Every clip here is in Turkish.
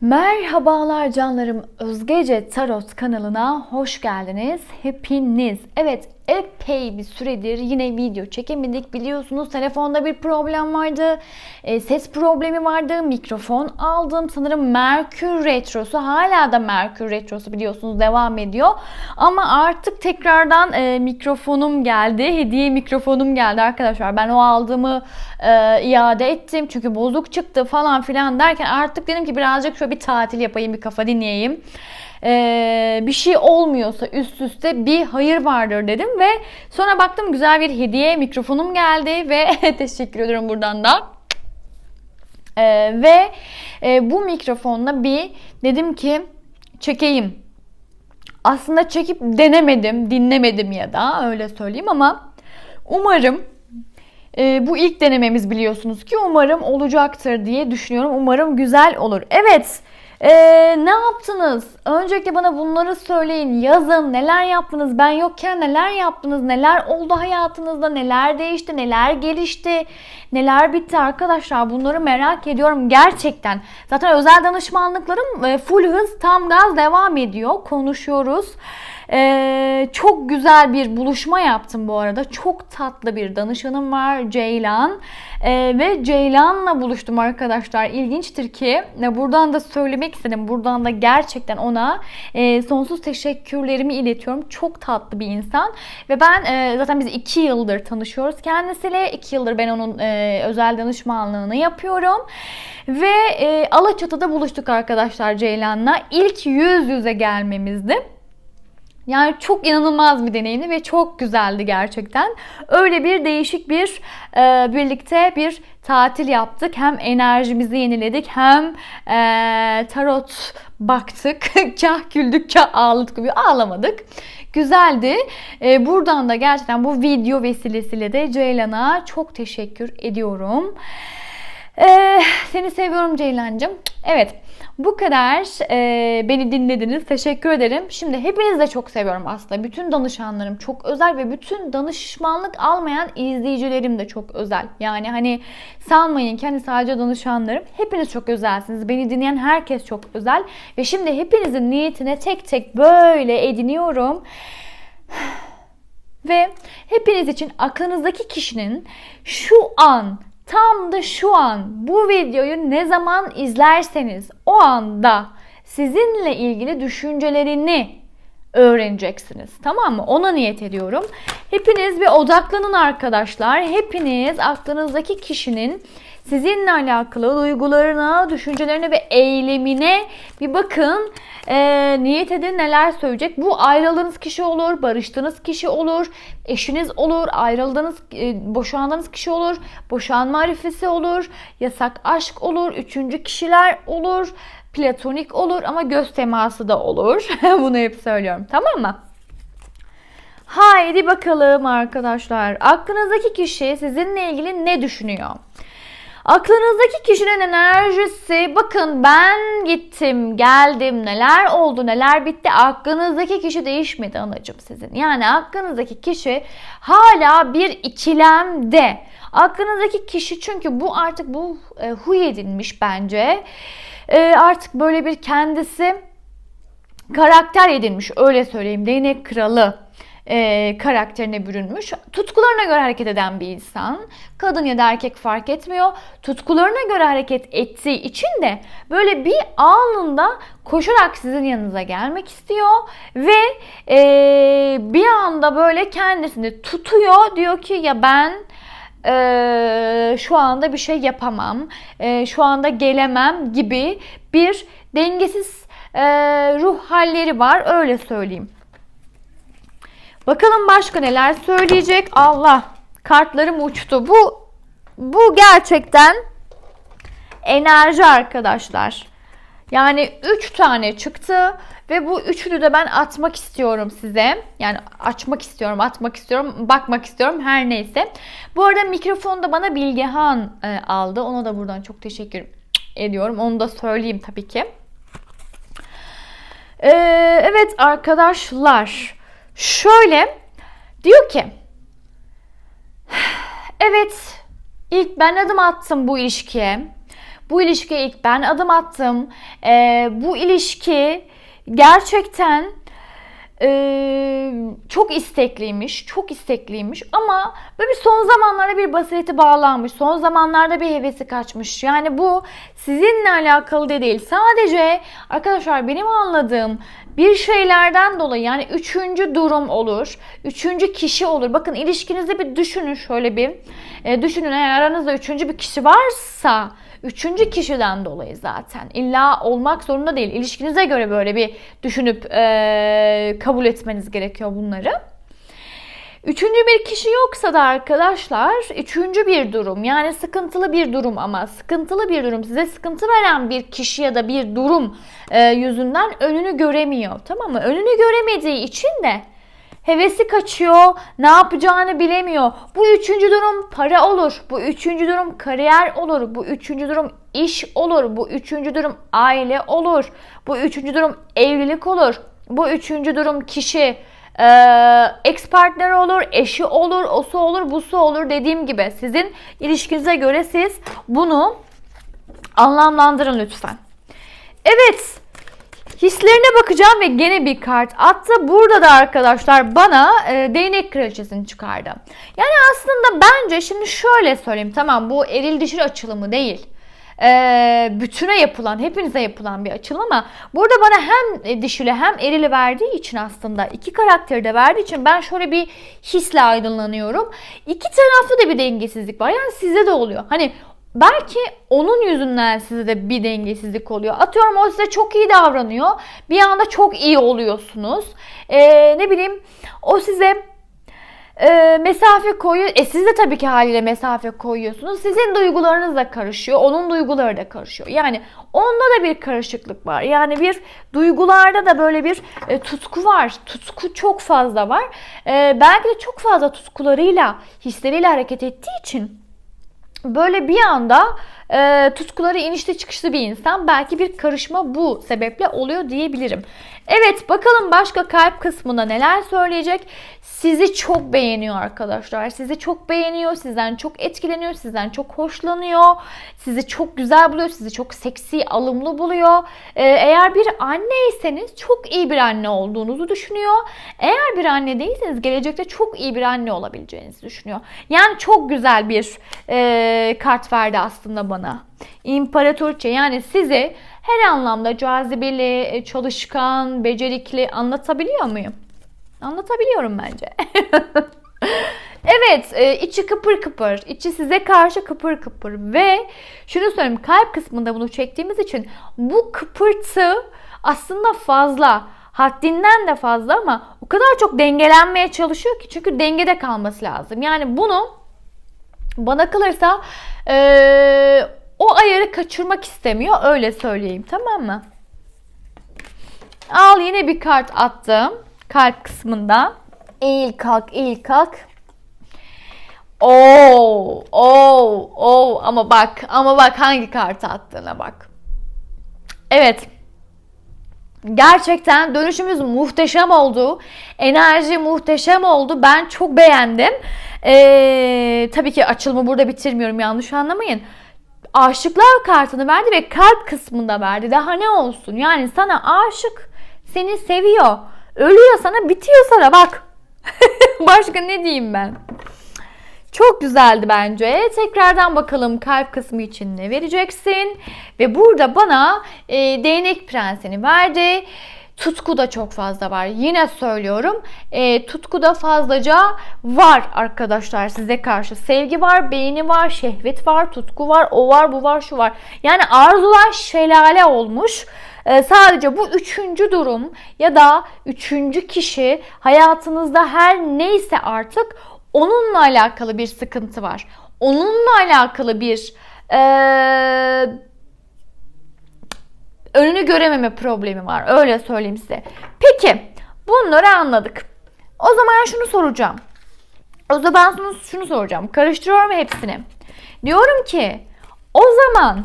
Merhabalar canlarım. Özgece Tarot kanalına hoş geldiniz. Hepiniz. Evet epey bir süredir yine video çekemedik. Biliyorsunuz telefonda bir problem vardı. E, ses problemi vardı. Mikrofon aldım. Sanırım Merkür Retrosu hala da Merkür Retrosu biliyorsunuz devam ediyor. Ama artık tekrardan e, mikrofonum geldi. Hediye mikrofonum geldi arkadaşlar. Ben o aldığımı e, iade ettim. Çünkü bozuk çıktı falan filan derken artık dedim ki birazcık şöyle bir tatil yapayım, bir kafa dinleyeyim ee, bir şey olmuyorsa üst üste bir hayır vardır dedim ve sonra baktım güzel bir hediye mikrofonum geldi ve teşekkür ederim buradan da. Ee, ve e, bu mikrofonla bir dedim ki çekeyim. Aslında çekip denemedim, dinlemedim ya da öyle söyleyeyim ama umarım e, bu ilk denememiz biliyorsunuz ki umarım olacaktır diye düşünüyorum. Umarım güzel olur. Evet. Ee, ne yaptınız? Öncelikle bana bunları söyleyin. Yazın neler yaptınız? Ben yokken neler yaptınız? Neler oldu hayatınızda? Neler değişti? Neler gelişti? Neler bitti arkadaşlar? Bunları merak ediyorum gerçekten. Zaten özel danışmanlıklarım e, full hız tam gaz devam ediyor. Konuşuyoruz. Ee, çok güzel bir buluşma yaptım bu arada. Çok tatlı bir danışanım var Ceylan. Ee, ve Ceylan'la buluştum arkadaşlar. İlginçtir ki buradan da söylemek istedim. Buradan da gerçekten ona e, sonsuz teşekkürlerimi iletiyorum. Çok tatlı bir insan. Ve ben e, zaten biz iki yıldır tanışıyoruz kendisiyle. iki yıldır ben onun e, özel danışmanlığını yapıyorum. Ve e, Alaçatı'da buluştuk arkadaşlar Ceylan'la. İlk yüz yüze gelmemizdi. Yani çok inanılmaz bir deneyimdi ve çok güzeldi gerçekten. Öyle bir değişik bir e, birlikte bir tatil yaptık. Hem enerjimizi yeniledik hem e, tarot baktık. kah güldük kah ağladık gibi ağlamadık. Güzeldi. E, buradan da gerçekten bu video vesilesiyle de Ceylan'a çok teşekkür ediyorum. E, seni seviyorum Ceylancığım. Evet. Bu kadar e, beni dinlediniz. Teşekkür ederim. Şimdi hepinizi de çok seviyorum aslında. Bütün danışanlarım çok özel ve bütün danışmanlık almayan izleyicilerim de çok özel. Yani hani sanmayın ki hani sadece danışanlarım. Hepiniz çok özelsiniz. Beni dinleyen herkes çok özel. Ve şimdi hepinizin niyetine tek tek böyle ediniyorum. Ve hepiniz için aklınızdaki kişinin şu an Tam da şu an bu videoyu ne zaman izlerseniz o anda sizinle ilgili düşüncelerini öğreneceksiniz. Tamam mı? Ona niyet ediyorum. Hepiniz bir odaklanın arkadaşlar. Hepiniz aklınızdaki kişinin sizinle alakalı duygularına, düşüncelerine ve eylemine bir bakın. E, niyet edin neler söyleyecek. Bu ayrıldığınız kişi olur, barıştığınız kişi olur, eşiniz olur, ayrıldığınız, e, boşandığınız kişi olur, boşanma arifesi olur, yasak aşk olur, üçüncü kişiler olur, platonik olur ama göz teması da olur. Bunu hep söylüyorum tamam mı? Haydi bakalım arkadaşlar. Aklınızdaki kişi sizinle ilgili ne düşünüyor? Aklınızdaki kişinin enerjisi bakın ben gittim geldim neler oldu neler bitti aklınızdaki kişi değişmedi anacım sizin. Yani aklınızdaki kişi hala bir ikilemde. Aklınızdaki kişi çünkü bu artık bu e, huy edinmiş bence. E, artık böyle bir kendisi karakter edinmiş öyle söyleyeyim değnek kralı e, karakterine bürünmüş. Tutkularına göre hareket eden bir insan. Kadın ya da erkek fark etmiyor. Tutkularına göre hareket ettiği için de böyle bir anında koşarak sizin yanınıza gelmek istiyor ve e, bir anda böyle kendisini tutuyor. Diyor ki ya ben e, şu anda bir şey yapamam, e, şu anda gelemem gibi bir dengesiz e, ruh halleri var öyle söyleyeyim. Bakalım başka neler söyleyecek. Allah kartlarım uçtu. Bu bu gerçekten enerji arkadaşlar. Yani 3 tane çıktı ve bu üçünü de ben atmak istiyorum size. Yani açmak istiyorum, atmak istiyorum, bakmak istiyorum her neyse. Bu arada mikrofonu da bana Bilgehan e, aldı. Ona da buradan çok teşekkür ediyorum. Onu da söyleyeyim tabii ki. Ee, evet arkadaşlar Şöyle diyor ki evet ilk ben adım attım bu ilişkiye. Bu ilişkiye ilk ben adım attım. Ee, bu ilişki gerçekten ee, çok istekliymiş, çok istekliymiş ama böyle son zamanlarda bir basireti bağlanmış, son zamanlarda bir hevesi kaçmış. Yani bu sizinle alakalı da değil. Sadece arkadaşlar benim anladığım bir şeylerden dolayı yani üçüncü durum olur, üçüncü kişi olur. Bakın ilişkinizde bir düşünün şöyle bir. E, düşünün eğer aranızda üçüncü bir kişi varsa Üçüncü kişiden dolayı zaten. İlla olmak zorunda değil. İlişkinize göre böyle bir düşünüp e, kabul etmeniz gerekiyor bunları. Üçüncü bir kişi yoksa da arkadaşlar üçüncü bir durum yani sıkıntılı bir durum ama sıkıntılı bir durum size sıkıntı veren bir kişi ya da bir durum e, yüzünden önünü göremiyor tamam mı? Önünü göremediği için de hevesi kaçıyor, ne yapacağını bilemiyor. Bu üçüncü durum para olur, bu üçüncü durum kariyer olur, bu üçüncü durum iş olur, bu üçüncü durum aile olur, bu üçüncü durum evlilik olur, bu üçüncü durum kişi e, ex partner olur, eşi olur, osu olur, busu olur dediğim gibi sizin ilişkinize göre siz bunu anlamlandırın lütfen. Evet, Hislerine bakacağım ve gene bir kart attı. Burada da arkadaşlar bana e, değnek kraliçesini çıkardı. Yani aslında bence şimdi şöyle söyleyeyim. Tamam bu eril dişil açılımı değil. E, bütüne yapılan, hepinize yapılan bir açılım burada bana hem dişili hem erili verdiği için aslında iki karakteri de verdiği için ben şöyle bir hisle aydınlanıyorum. İki tarafta da bir dengesizlik var. Yani sizde de oluyor. Hani belki onun yüzünden size de bir dengesizlik oluyor. Atıyorum o size çok iyi davranıyor. Bir anda çok iyi oluyorsunuz. Ee, ne bileyim o size e, mesafe koyuyor. E siz de tabii ki haliyle mesafe koyuyorsunuz. Sizin duygularınız da karışıyor. Onun duyguları da karışıyor. Yani onda da bir karışıklık var. Yani bir duygularda da böyle bir e, tutku var. Tutku çok fazla var. E, belki de çok fazla tutkularıyla, hisleriyle hareket ettiği için böyle bir anda e, tutkuları inişte çıkışlı bir insan. Belki bir karışma bu sebeple oluyor diyebilirim. Evet bakalım başka kalp kısmında neler söyleyecek. Sizi çok beğeniyor arkadaşlar. Sizi çok beğeniyor. Sizden çok etkileniyor. Sizden çok hoşlanıyor. Sizi çok güzel buluyor. Sizi çok seksi, alımlı buluyor. Ee, eğer bir anneyseniz çok iyi bir anne olduğunuzu düşünüyor. Eğer bir anne değilseniz gelecekte çok iyi bir anne olabileceğinizi düşünüyor. Yani çok güzel bir e, kart verdi aslında bana. İmparatorçe yani sizi her anlamda cazibeli, e, çalışkan, becerikli anlatabiliyor muyum? Anlatabiliyorum bence. evet, e, içi kıpır kıpır, içi size karşı kıpır kıpır ve şunu söyleyeyim kalp kısmında bunu çektiğimiz için bu kıpırtı aslında fazla. Haddinden de fazla ama o kadar çok dengelenmeye çalışıyor ki çünkü dengede kalması lazım. Yani bunu bana kalırsa ee, o ayarı kaçırmak istemiyor öyle söyleyeyim tamam mı? Al yine bir kart attım kalp kısmında. Eğil kalk eğil kalk. Oo, oo, oo ama bak ama bak hangi kartı attığına bak. Evet. Gerçekten dönüşümüz muhteşem oldu. Enerji muhteşem oldu. Ben çok beğendim. Ee, tabii ki açılımı burada bitirmiyorum yanlış anlamayın aşıklar kartını verdi ve kalp kısmında verdi. Daha ne olsun? Yani sana aşık, seni seviyor. Ölüyor sana, bitiyor sana bak. Başka ne diyeyim ben? Çok güzeldi bence. Tekrardan bakalım kalp kısmı için ne vereceksin? Ve burada bana e, değnek prensini verdi. Tutku da çok fazla var. Yine söylüyorum. E, tutku da fazlaca var arkadaşlar size karşı. Sevgi var, beğeni var, şehvet var, tutku var, o var, bu var, şu var. Yani arzular şelale olmuş. E, sadece bu üçüncü durum ya da üçüncü kişi hayatınızda her neyse artık onunla alakalı bir sıkıntı var. Onunla alakalı bir e, önünü görememe problemi var. Öyle söyleyeyim size. Peki bunları anladık. O zaman şunu soracağım. O zaman şunu, şunu soracağım. Karıştırıyorum hepsini. Diyorum ki o zaman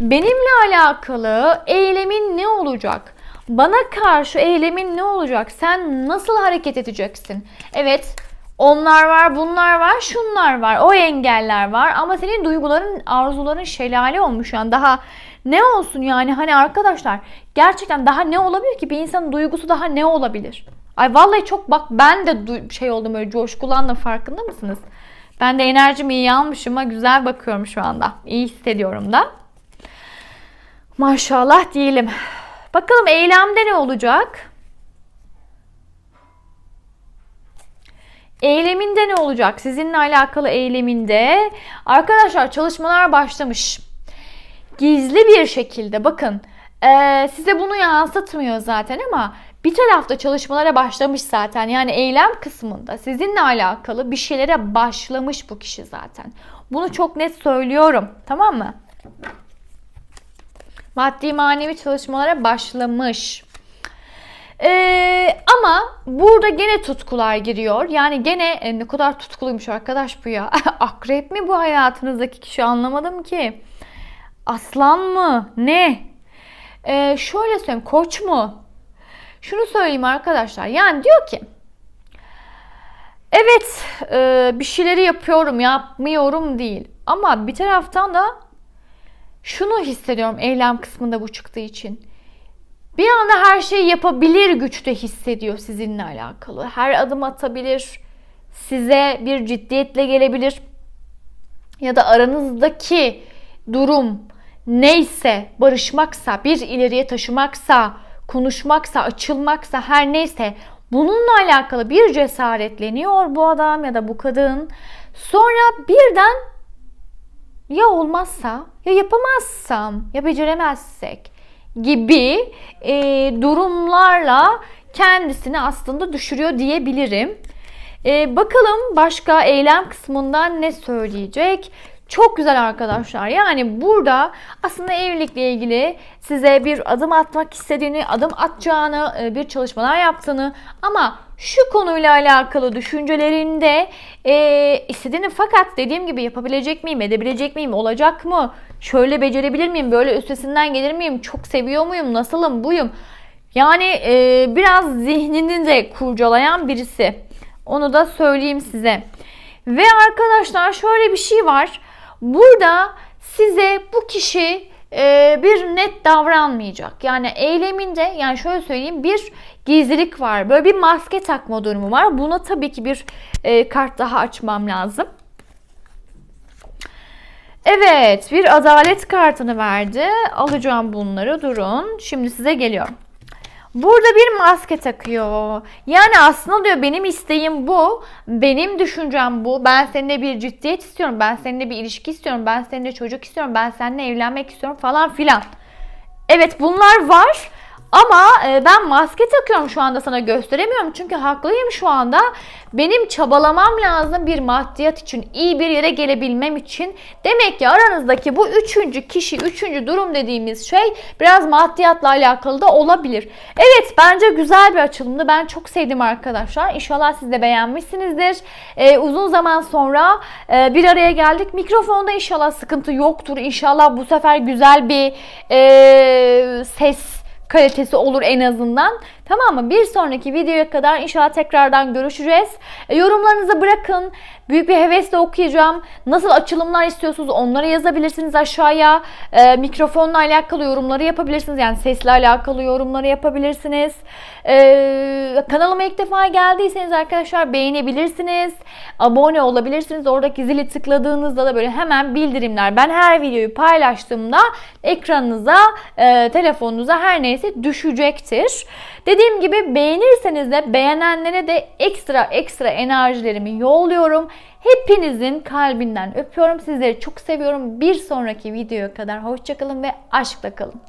benimle alakalı eylemin ne olacak? Bana karşı eylemin ne olacak? Sen nasıl hareket edeceksin? Evet Onlar var, bunlar var, şunlar var, o engeller var. Ama senin duyguların, arzuların şelale olmuş şu an. Daha ne olsun yani hani arkadaşlar gerçekten daha ne olabilir ki bir insanın duygusu daha ne olabilir? Ay vallahi çok bak ben de şey oldum öyle coşkulandım farkında mısınız? Ben de enerjimi iyi almışım ama güzel bakıyorum şu anda. İyi hissediyorum da. Maşallah diyelim. Bakalım eylemde ne olacak? Eyleminde ne olacak? Sizinle alakalı eyleminde. Arkadaşlar çalışmalar başlamış. Gizli bir şekilde bakın ee, size bunu yansıtmıyor zaten ama bir tarafta çalışmalara başlamış zaten. Yani eylem kısmında sizinle alakalı bir şeylere başlamış bu kişi zaten. Bunu çok net söylüyorum. Tamam mı? Maddi manevi çalışmalara başlamış. Ee, ama burada gene tutkular giriyor. Yani gene e, ne kadar tutkuluymuş arkadaş bu ya. Akrep mi bu hayatınızdaki kişi anlamadım ki. Aslan mı? Ne? Ee, şöyle söyleyeyim. Koç mu? Şunu söyleyeyim arkadaşlar. Yani diyor ki Evet e, bir şeyleri yapıyorum yapmıyorum değil. Ama bir taraftan da şunu hissediyorum eylem kısmında bu çıktığı için. Bir anda her şeyi yapabilir güçte hissediyor sizinle alakalı. Her adım atabilir. Size bir ciddiyetle gelebilir. Ya da aranızdaki durum neyse, barışmaksa, bir ileriye taşımaksa, konuşmaksa, açılmaksa her neyse bununla alakalı bir cesaretleniyor bu adam ya da bu kadın. Sonra birden ya olmazsa ya yapamazsam ya beceremezsek gibi e, durumlarla kendisini aslında düşürüyor diyebilirim. E, bakalım başka eylem kısmından ne söyleyecek? Çok güzel arkadaşlar. Yani burada aslında evlilikle ilgili size bir adım atmak istediğini, adım atacağını, e, bir çalışmalar yaptığını ama şu konuyla alakalı düşüncelerinde e, istediğini fakat dediğim gibi yapabilecek miyim, edebilecek miyim, olacak mı, şöyle becerebilir miyim, böyle üstesinden gelir miyim, çok seviyor muyum, nasılım, buyum. Yani e, biraz zihnini de kurcalayan birisi. Onu da söyleyeyim size. Ve arkadaşlar şöyle bir şey var. Burada size bu kişi e, bir net davranmayacak. Yani eyleminde yani şöyle söyleyeyim bir gizlilik var. Böyle bir maske takma durumu var. Buna tabii ki bir e, kart daha açmam lazım. Evet bir adalet kartını verdi. Alacağım bunları durun. Şimdi size geliyorum. Burada bir maske takıyor. Yani aslında diyor benim isteğim bu. Benim düşüncem bu. Ben seninle bir ciddiyet istiyorum. Ben seninle bir ilişki istiyorum. Ben seninle çocuk istiyorum. Ben seninle evlenmek istiyorum falan filan. Evet bunlar var. Ama e, ben maske takıyorum şu anda sana gösteremiyorum. Çünkü haklıyım şu anda. Benim çabalamam lazım bir maddiyat için, iyi bir yere gelebilmem için. Demek ki aranızdaki bu üçüncü kişi, üçüncü durum dediğimiz şey biraz maddiyatla alakalı da olabilir. Evet bence güzel bir açılımdı. Ben çok sevdim arkadaşlar. İnşallah siz de beğenmişsinizdir. Ee, uzun zaman sonra e, bir araya geldik. Mikrofonda inşallah sıkıntı yoktur. İnşallah bu sefer güzel bir e, ses kalitesi olur en azından. Tamam mı? Bir sonraki videoya kadar inşallah tekrardan görüşeceğiz. E, yorumlarınızı bırakın. Büyük bir hevesle okuyacağım. Nasıl açılımlar istiyorsunuz onları yazabilirsiniz aşağıya. E, mikrofonla alakalı yorumları yapabilirsiniz. Yani sesle alakalı yorumları yapabilirsiniz. E, kanalıma ilk defa geldiyseniz arkadaşlar beğenebilirsiniz. Abone olabilirsiniz. Oradaki zili tıkladığınızda da böyle hemen bildirimler. Ben her videoyu paylaştığımda ekranınıza, e, telefonunuza her neyse düşecektir. Dediğim gibi beğenirseniz de beğenenlere de ekstra ekstra enerjilerimi yolluyorum. Hepinizin kalbinden öpüyorum. Sizleri çok seviyorum. Bir sonraki videoya kadar hoşçakalın ve aşkla kalın.